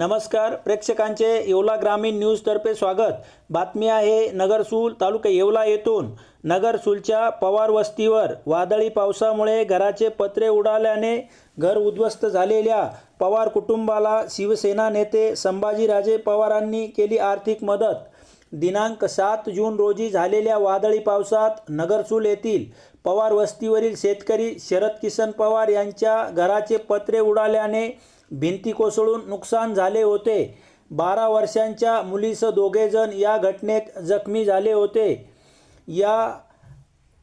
नमस्कार प्रेक्षकांचे येवला ग्रामीण न्यूजतर्फे स्वागत. बातमी आहे नगरसूल तालुका येवला येथून. नगरसूलच्या पवार वस्तीवर वादळी पावसामुळे घराचे पत्रे उडाल्याने घर उद्ध्वस्त झालेल्या पवार कुटुंबाला शिवसेना नेते संभाजीराजे पवारांनी केली आर्थिक मदत. दिनांक सात जून रोजी झालेल्या वादळी पावसात नगरसूल येथील पवार वस्तीवरील शेतकरी शरद किसन पवार यांच्या घराचे पत्रे उडाल्याने भिंती कोसळून नुकसान झाले होते. बारा वर्षांच्या मुलीसह दोघेजण या घटनेत जखमी झाले होते. या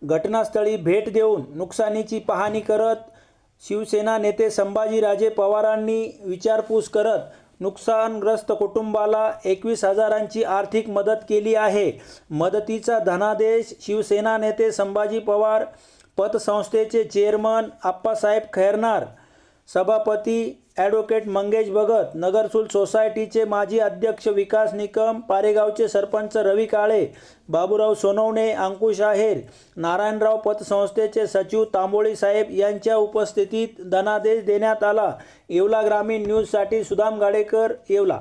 घटनास्थळी भेट देऊन नुकसानीची पाहणी करत शिवसेना नेते संभाजीराजे पवारांनी विचारपूस करत नुकसानग्रस्त कुटुंबाला एकवीस हजारांची आर्थिक मदत केली आहे. मदतीचा धनादेश शिवसेना नेते संभाजी पवार पतसंस्थेचे चेअरमन आप्पासाहेब खैरनार सभापती ॲडव्होकेट मंगेश भगत नगरसूल सोसायटीचे माजी अध्यक्ष विकास निकम पारेगावचे सरपंच रवी काळे बाबूराव सोनवणे अंकुश आहेर नारायणराव पतसंस्थेचे सचिव तांबोळी साहेब यांच्या उपस्थितीत धनादेश देण्यात आला. येवला ग्रामीण न्यूजसाठी सुदाम गाडेकर येवला.